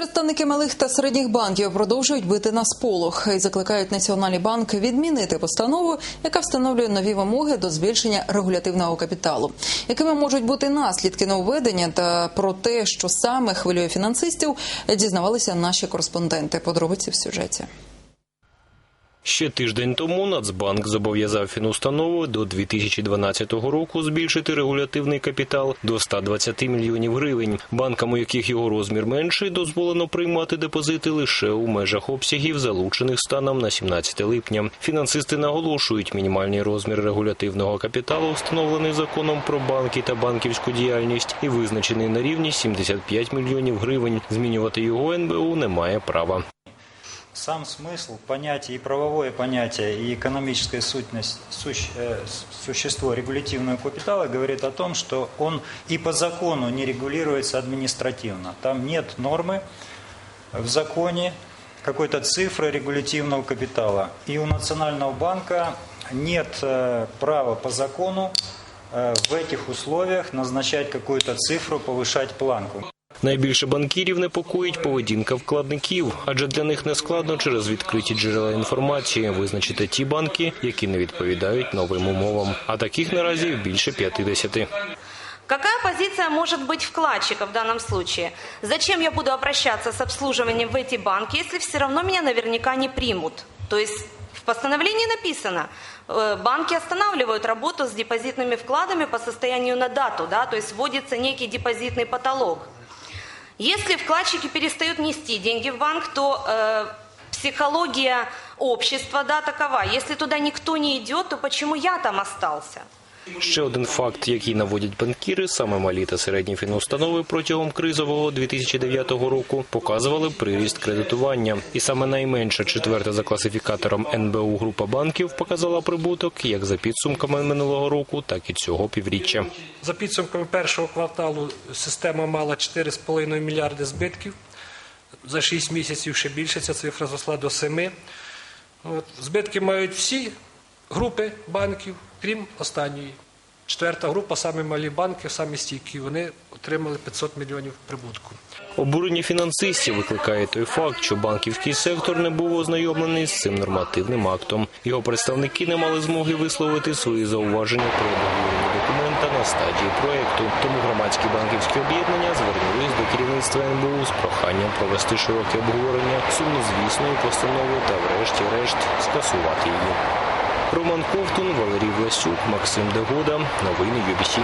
Представники малих та середніх банків продовжують бити на сполох і закликають Національний банк відмінити постанову, яка встановлює нові вимоги до збільшення регулятивного капіталу. Якими можуть бути наслідки нововведення та про те, що саме хвилює фінансистів, дізнавалися наші кореспонденти. Подробиці в сюжеті. Ще тиждень тому Нацбанк зобов'язав фінустанову до 2012 року збільшити регулятивний капітал до 120 мільйонів гривень. Банкам, у яких його розмір менший, дозволено приймати депозити лише у межах обсягів, залучених станом на 17 липня. Фінансисти наголошують, мінімальний розмір регулятивного капіталу встановлений законом про банки та банківську діяльність і визначений на рівні 75 мільйонів гривень. Змінювати його НБУ немає права. Сам смысл понятия и правовое понятие, и экономическая сутность, сущ- э, существо регулятивного капитала говорит о том, что он и по закону не регулируется административно. Там нет нормы в законе какой-то цифры регулятивного капитала. И у Национального банка нет э, права по закону э, в этих условиях назначать какую-то цифру, повышать планку. Найбільше банкірів непокоїть поведінка вкладників, адже для них не складно через відкриті джерела інформації визначити ті банки, які не відповідають новим умовам. А таких наразі більше 50. Какая позиция может быть вкладчика в данном случае? Зачем я буду обращаться с обслуживанием в эти банки, если все равно меня наверняка не примут? То есть в постановлении написано, э, банки останавливают работу с депозитными вкладами по состоянию на дату, да, то есть вводится некий депозитный потолок. Если вкладчики перестают нести деньги в банк, то э, психология общества да, такова. Если туда никто не идет, то почему я там остался? Ще один факт, який наводять банкіри, саме малі та середні фінустанови протягом кризового 2009 року показували приріст кредитування, і саме найменша четверта за класифікатором НБУ група банків показала прибуток як за підсумками минулого року, так і цього півріччя. За підсумками першого кварталу система мала 4,5 мільярди збитків. За 6 місяців ще більше ця цифра зросла до 7. От. Збитки мають всі групи банків, крім останньої. Четверта група, самі малі банки, самі стійкі, вони отримали 500 мільйонів прибутку. Обурення фінансистів викликає той факт, що банківський сектор не був ознайомлений з цим нормативним актом. Його представники не мали змоги висловити свої зауваження про обговорення документа на стадії проекту. Тому громадські банківські об'єднання звернулись до керівництва НБУ з проханням провести широке обговорення сумнозвісної постанови та, врешті-решт, скасувати її. Роман Ковтун, Валерій Власюк, Максим Дегода. Новини ЮБІСі.